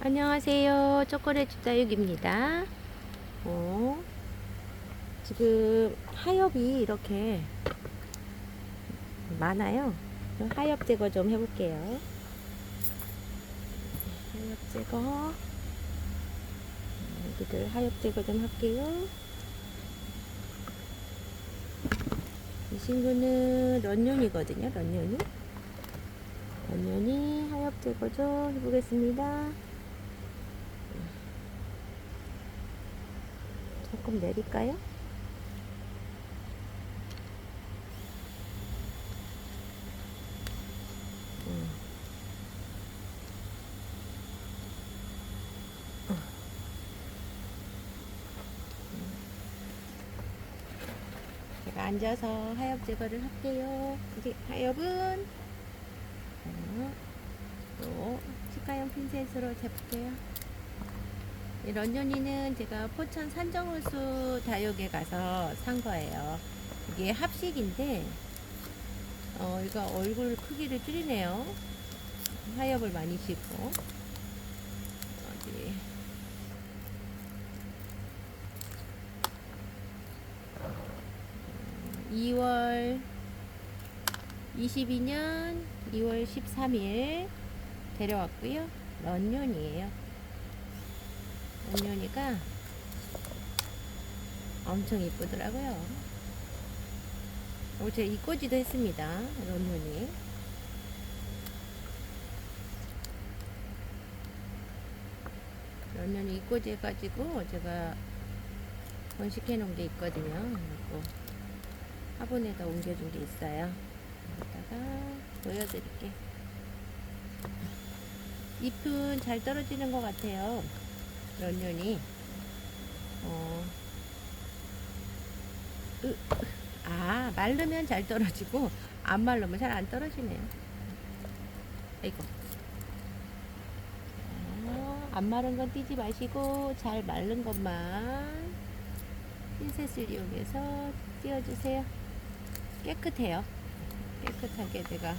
안녕하세요. 초콜릿 주자육입니다. 어, 지금 하엽이 이렇게 많아요. 하엽 제거 좀 해볼게요. 하엽 제거. 여기들 하엽 제거 좀 할게요. 이 친구는 런년이거든요. 런년이. 런년이 하엽 제거 좀 해보겠습니다. 조금 내릴까요? 음. 제가 앉아서 하엽 제거를 할게요. 이제 하엽은 어, 또 치과용 핀셋으로 재볼게요. 이 런년이는 제가 포천 산정호수 다육에 가서 산 거예요. 이게 합식인데, 어, 이거 얼굴 크기를 줄이네요. 하엽을 많이 씹고. 어디. 2월 22년 2월 13일 데려왔고요. 런년이에요. 런년이가 엄청 이쁘더라고요. 어, 제가 이꼬지도 했습니다. 런년이. 런년이 이꼬지 해가지고 제가 번식해 놓은 게 있거든요. 그리고 화분에다 옮겨준 게 있어요. 여기다가 보여드릴게. 잎은 잘 떨어지는 것 같아요. 런년이. 어, 으, 아, 마르면 잘 떨어지고, 안 마르면 잘 안 떨어지네요. 아이고. 아, 안 마른 건 띄지 마시고, 잘 마른 것만 핀셋을 이용해서 띄워주세요. 깨끗해요. 깨끗하게 제가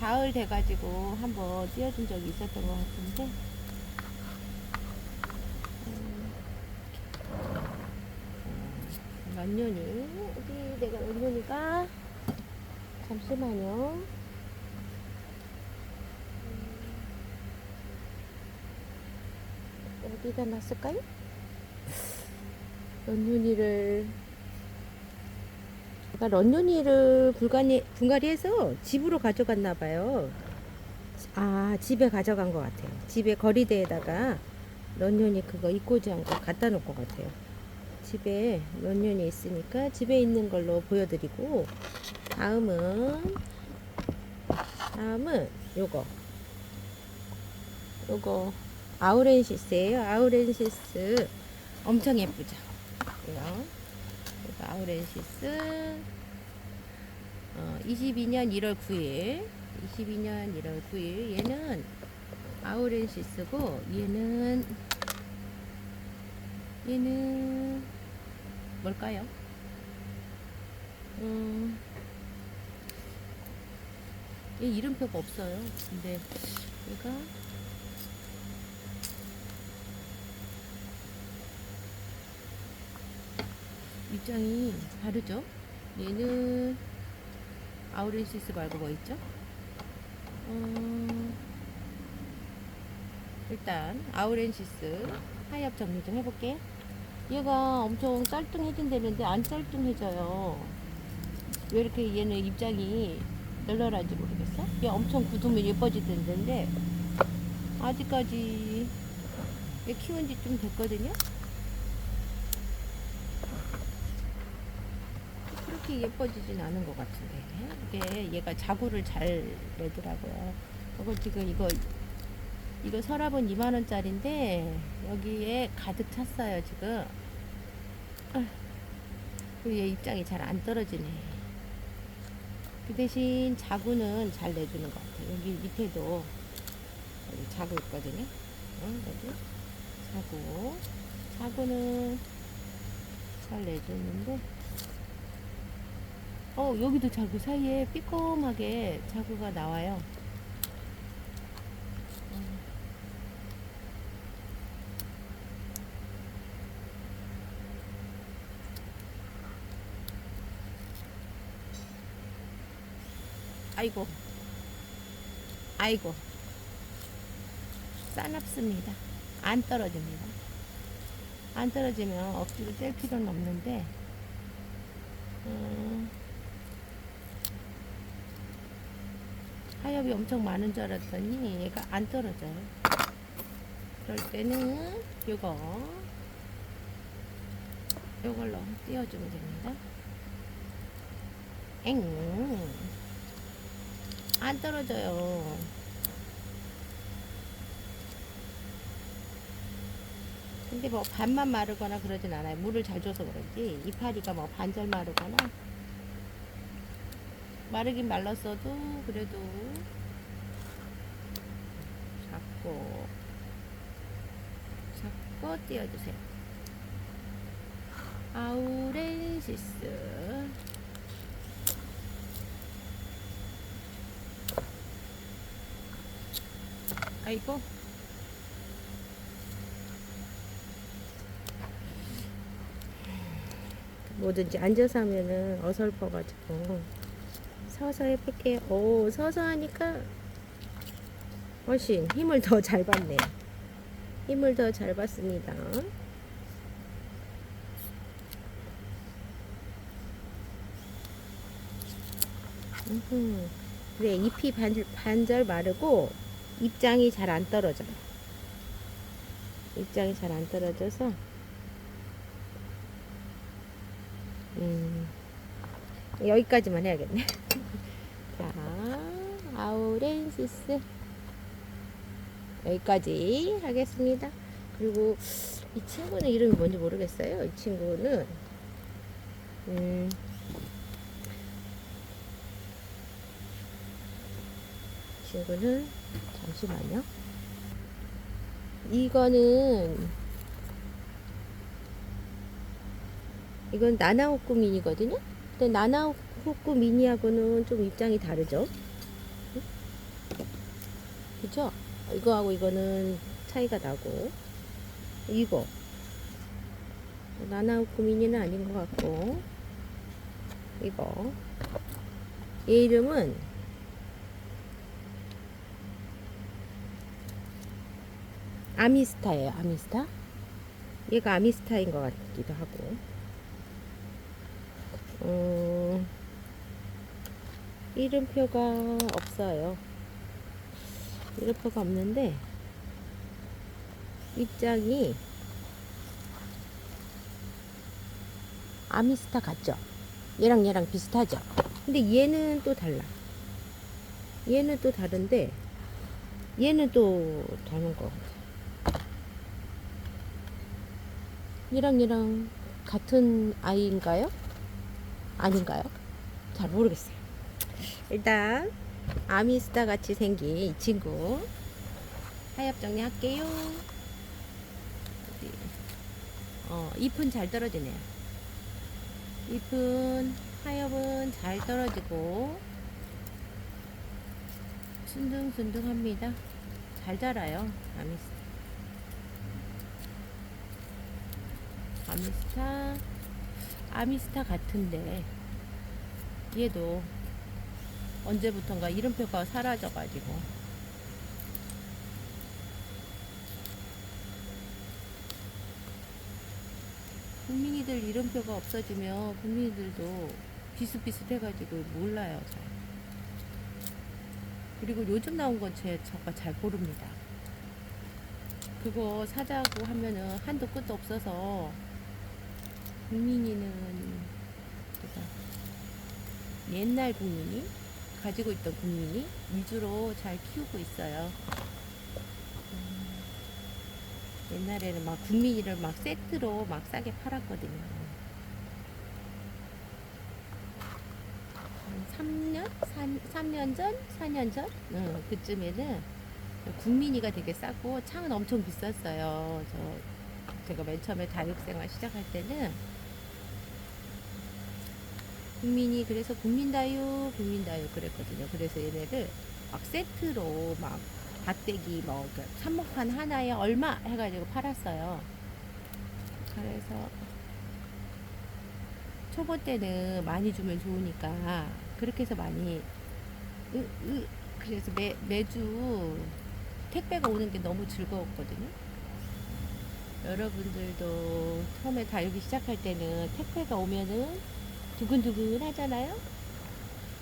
가을 돼가지고 한번 띄워준 적이 있었던 것 같은데 음, 음, 런년이 어디 내가 런년이가 잠시만요 음, 어디다 놨을까요? 런년이를 제가 런년이를 불가리, 분갈이해서 집으로 가져갔나 봐요. 아 집에 가져간 것 같아요. 집에 거리대에다가 런년이 그거 이꼬지한 거 갖다 놓을 것 같아요. 집에 런년이 있으니까 집에 있는 걸로 보여드리고 다음은 다음은 요거. 요거. 아우렌시스예요. 아우렌시스 엄청 예쁘죠. 이거 아우렌시스. 어, 22년 1월 9일. 22년 1월 9일. 얘는 아우렌시스고 얘는 얘는 뭘까요? 음, 얘 이름표가 없어요. 근데 얘가 입장이 다르죠? 얘는 아우렌시스 말고 뭐 있죠? 어, 일단 아우렌시스 하엽 정리 좀 해볼게요. 얘가 엄청 짤뚱해진다는데 안 짤뚱해져요. 왜 이렇게 얘는 입장이 널널한지 모르겠어? 얘 엄청 굳으면 예뻐지던데 아직까지 얘 키운 지 좀 됐거든요? 그렇게 예뻐지진 않은 것 같은데 이게 얘가 자구를 잘 내더라고요. 이거 지금 이거 이거 서랍은 2만 원짜리인데 여기에 가득 찼어요 지금. 아, 얘 입장이 잘 안 떨어지네. 그 대신 자구는 잘 내주는 것 같아요. 여기 밑에도 여기 자구 있거든요. 어, 여기 자구. 자구는 잘 내주는데 어 여기도 자구 사이에 삐꼼하게 자구가 나와요. 아이고. 아이고. 싸납습니다. 안 떨어집니다. 안 떨어지면 억지로 뗄 필요는 없는데, 음, 하엽이 엄청 많은 줄 알았더니 얘가 안 떨어져요. 그럴 때는 요거, 요걸로 띄워주면 됩니다. 엥. 안 떨어져요. 근데 뭐 반만 마르거나 그러진 않아요. 물을 잘 줘서 그런지 이파리가 뭐 반절 마르거나 마르긴 말랐어도 그래도 잡고 잡고 띄워주세요. 아우렌시스 아이고 뭐든지 앉아서 하면은 어설퍼가지고 서서 해볼게요. 오 서서 하니까 훨씬 힘을 더 잘 받네. 힘을 더 잘 받습니다. 음흠. 그래 잎이 반, 반절 마르고 입장이 잘 안 떨어져요. 입장이 잘 안 떨어져서 음, 여기까지만 해야겠네. 자, 아우렌시스 여기까지 하겠습니다. 그리고 이 친구는 이름이 뭔지 모르겠어요. 이 친구는 음, 친구는 잠시만요. 이거는 이건 나나호쿠 미니거든요. 근데 나나호쿠 미니하고는 좀 입장이 다르죠. 그죠? 이거하고 이거는 차이가 나고 이거 나나호쿠 미니는 아닌 것 같고 이거 얘 이름은 아미스타예요. 아미스타. 얘가 아미스타인 것 같기도 하고. 음, 이름표가 없어요. 이름표가 없는데 입장이 아미스타 같죠? 얘랑 얘랑 비슷하죠? 근데 얘는 또 달라. 얘는 또 다른데 얘는 또 닮은 거 같아. 얘랑 얘랑 같은 아이인가요? 아닌가요? 잘 모르겠어요. 일단 아미스타 같이 생긴 이 친구 하엽 정리할게요. 어, 잎은 잘 떨어지네요. 잎은 하엽은 잘 떨어지고 순둥순둥합니다. 잘 자라요. 아미스타. 아미스타 아미스타 같은데 얘도 언제부턴가 이름표가 사라져가지고 국민이들 이름표가 없어지면 국민이들도 비슷비슷해가지고 몰라요 잘. 그리고 요즘 나온 건 제, 저가 잘 모릅니다. 그거 사자고 하면은 한도 끝도 없어서 국민이는 옛날 국민이 가지고 있던 국민이 위주로 잘 키우고 있어요. 음, 옛날에는 막 국민이를 막 세트로 막 싸게 팔았거든요. 한 3년? 3, 3년 전? 4년 전? 응, 그쯤에는 국민이가 되게 싸고 창은 엄청 비쌌어요. 저 제가 맨 처음에 다육생활 시작할 때는 국민이 그래서 국민다육 국민다육 그랬거든요. 그래서 얘네를 막 세트로 막 밭대기 뭐그 참목판 하나에 얼마 해가지고 팔았어요. 그래서 초보 때는 많이 주면 좋으니까 그렇게 해서 많이 으, 으, 그래서 매, 매주 택배가 오는 게 너무 즐거웠거든요. 여러분들도 처음에 다육이 시작할 때는 택배가 오면은 두근두근 하잖아요.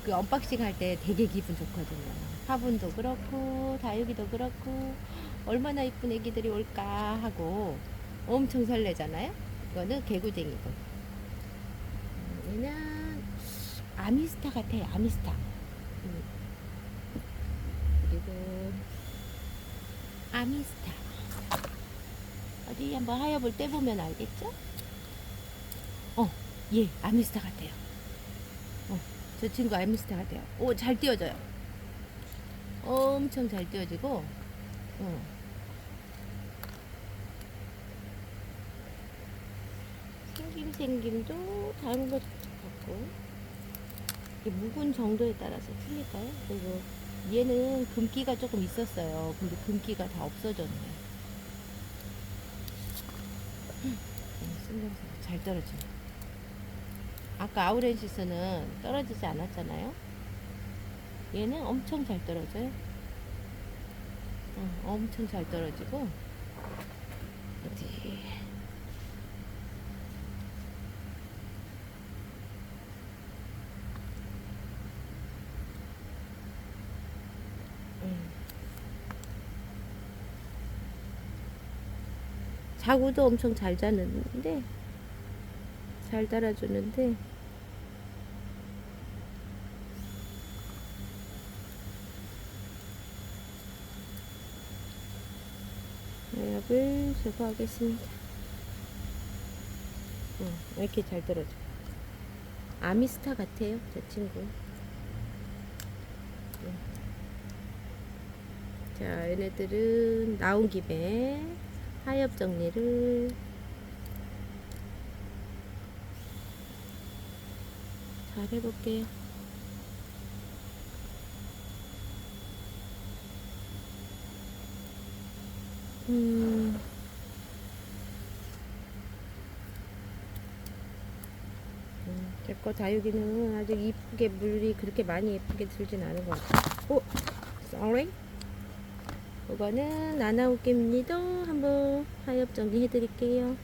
그 언박싱 할 때 되게 기분 좋거든요. 화분도 그렇고 다육이도 그렇고 얼마나 이쁜 애기들이 올까 하고 엄청 설레잖아요. 이거는 개구쟁이고. 음, 얘는 아미스타 같아요. 아미스타. 음. 그리고 아미스타. 어디 한번 하여볼 때 보면 알겠죠? 어, 예, 아미스타 같아요. 어, 저 친구 아미스타 같아요. 오, 잘 띄워져요. 엄청 잘 띄워지고, 어. 생김 생김도 다른 것 같고, 묵은 정도에 따라서 틀릴까요? 그리고 얘는 금기가 조금 있었어요. 근데 금기가 다 없어졌네. 신경쓰고 잘 떨어지네. 아까 아우렌시스는 떨어지지 않았잖아요. 얘는 엄청 잘 떨어져요. 어, 엄청 잘 떨어지고 어디 음. 자구도 엄청 잘 자는데 잘 달아주는데 마약을 제거하겠습니다. 어, 왜 이렇게 잘 떨어져? 아미스타 같아요, 저 친구. 네. 자, 얘네들은 나온 김에 하엽 정리를 잘 해볼게요. 음. 음, 제거 다육이는 아직 이쁘게 물이 그렇게 많이 예쁘게 들진 않은 것 같아요. 오, sorry. 이거는 나나웃김니도 한번 하엽 정리해 드릴게요.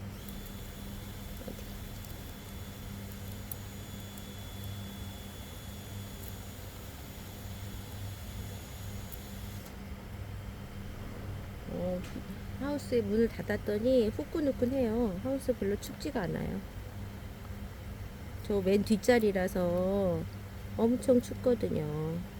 어, 하우스에 문을 닫았더니 후끈후끈해요. 하우스 별로 춥지가 않아요. 저 맨 뒷자리라서 엄청 춥거든요.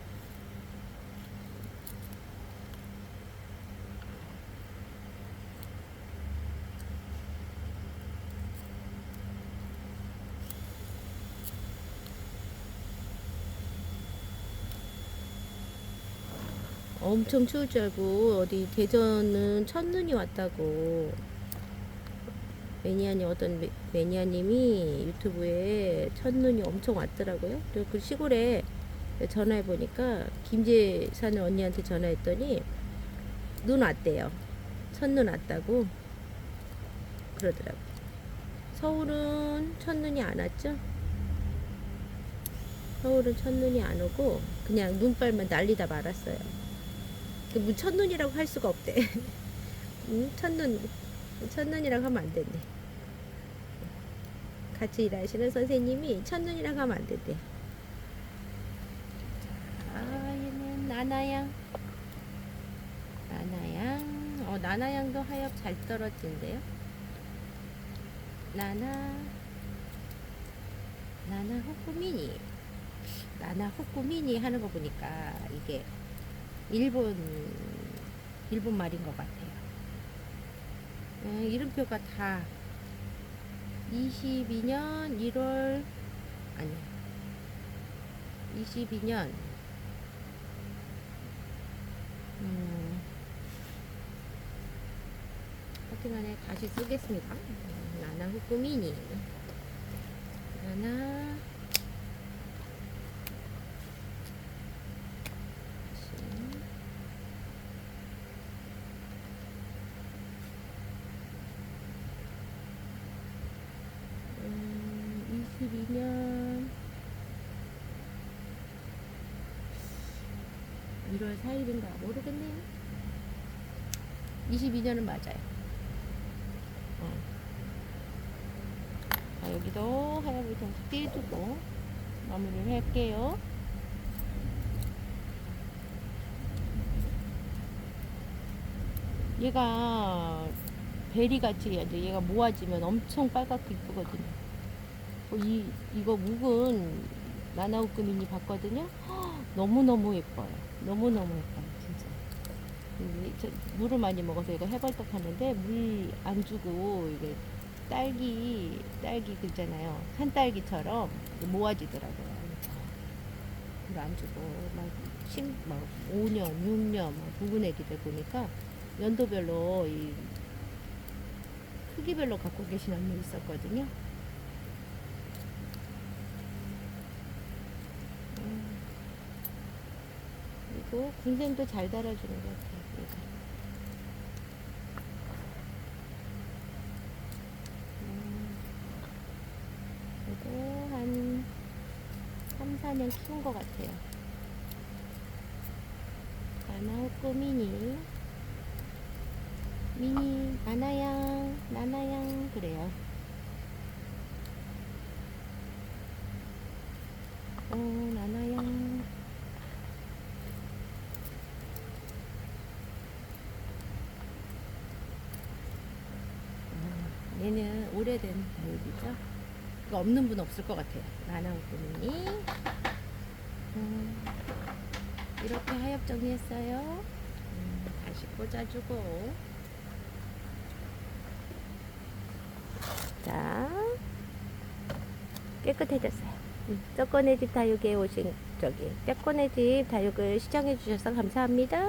엄청 추울 줄 알고 어디 대전은 첫눈이 왔다고 매니아님 어떤 매, 매니아님이 유튜브에 첫눈이 엄청 왔더라고요. 그 시골에 전화해 보니까 김제 사는 언니한테 전화했더니 눈 왔대요. 첫눈 왔다고 그러더라고. 서울은 첫눈이 안 왔죠? 서울은 첫눈이 안 오고 그냥 눈발만 날리다 말았어요. 그뭐 첫눈이라고 할 수가 없대. 응? 첫눈, 첫눈이라고 하면 안 된대. 같이 일하시는 선생님이 첫눈이라고 하면 안 된대. 자, 얘는 나나양. 나나양. 어, 나나양도 하엽 잘 떨어진대요. 나나. 나나 호쿠미니. 나나 호쿠미니 하는 거 보니까 이게 일본 일본 말인 것 같아요. 음, 이름표가 다 22년 1월 아니 22년 음, 하여튼 간에 다시 쓰겠습니다. 음, 나나 후쿠미니 나나 음, 22년 1월 4일인가 모르겠네요. 22년은 맞아요. 어. 자, 여기도 하얀불 통수 띄두고 마무리를 할게요. 얘가 베리같이 얘가 모아지면 엄청 빨갛게 이쁘거든요. 어, 이, 이거 묵은 나나우크 미니 봤거든요. 헉, 너무너무 예뻐요. 너무너무 예뻐요, 진짜. 물을 많이 먹어서 이거 해벌떡 하는데 물 안 주고 이게 딸기, 딸기 그 있잖아요. 산딸기처럼 모아지더라고요. 물 안 주고 막, 심, 막 5년, 6년 막 묵은 애기들 보니까 연도별로 이 크기별로 갖고 계신 언니 있었거든요. 음. 그리고 군샘도 잘 달아주는 것 같아요. 음. 한 3, 4년 키운 것 같아요. 나나호꾸 미니. 미니, 나나양, 나나양, 그래요. 어, 나나양. 아, 얘는 오래된 다육이죠. 이거 없는 분 없을 것 같아요. 나나호꾸미니. 음, 이렇게 하엽 정리했어요. 음, 다시 꽂아주고. 자, 깨끗해졌어요. 음, 쪼꼬네 집 다육에 오신 저기 쪼꼬네 집 다육을 시청해 주셔서 감사합니다.